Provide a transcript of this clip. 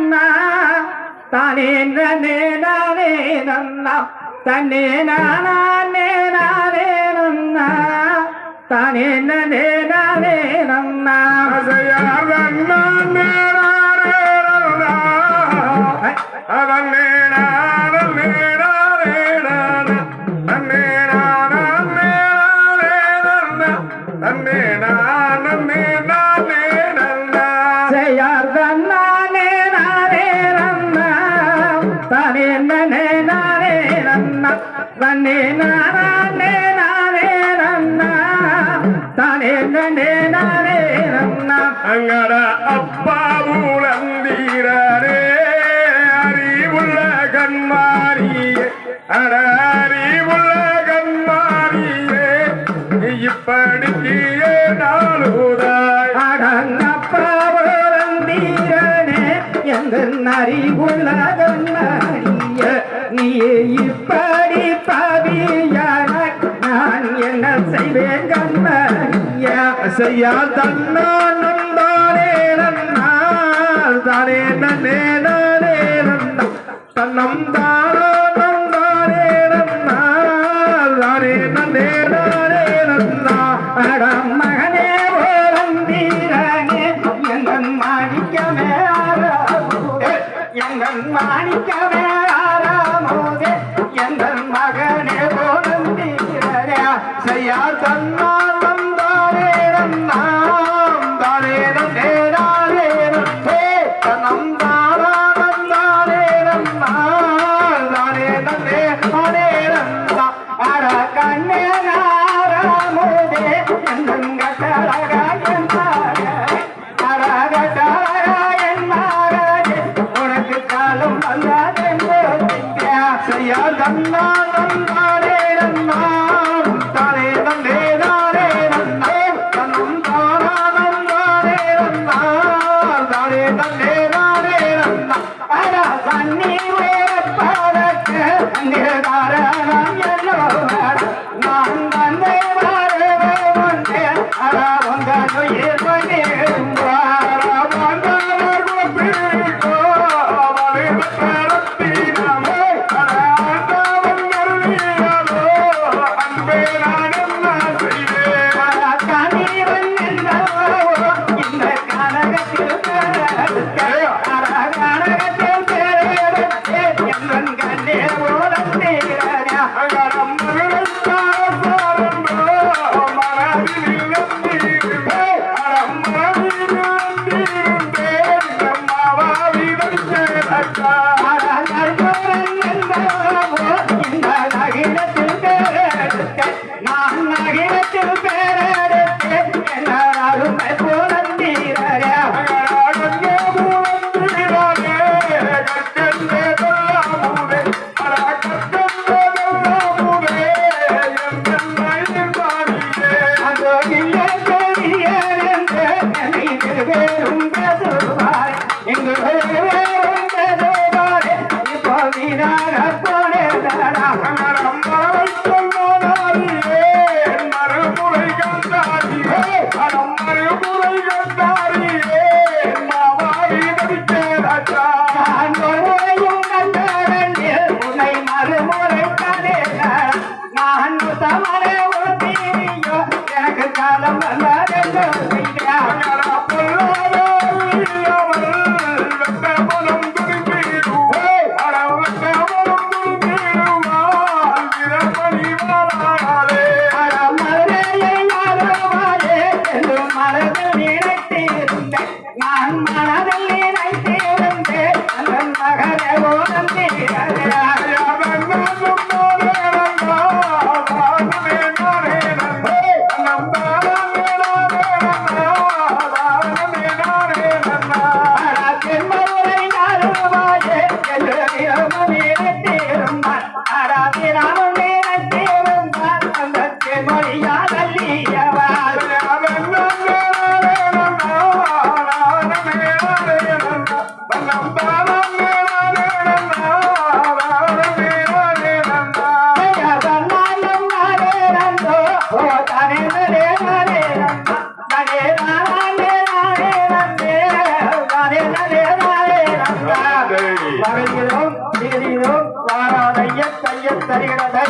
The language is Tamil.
நன்னா? தானே நன்னே நானே நன்னா? தன்னே நானே? நானே நன்னா? தானே நன்னே நானே நன்னா? தானே நன்னே நானே நன்னா தன்னே நானே நானே நன்னா தானே நன்னே நானே நன்னா அங்கட அப்பா மூலந்தீரே அறிவுள்ள கண்மாரியே அட அறிவுள்ள கண்மாரியே இப்படிக்கியே நாளுதாய். அடங்கப்பாவரந்தீரனே எங்கள் அறிவுள்ளதன்னறிய நீ இப்படி பாவியான நான் என்ன செய்வேன் கண்ணறிய செய்யா தன்னான் தானே நன்னால் தானே நன்னே நானே நன்னா தன்னம் தான் தன்னா. தன்னாரே தானே நன்னாம் தானே நன்னால் தானே நன்னே நானே நன்னா அட கண்ணி வேப்பதற்கு அங்கே காரணம் என்னோட கனகத்தில் கனகத்தில் làm làm làm தருகிறதை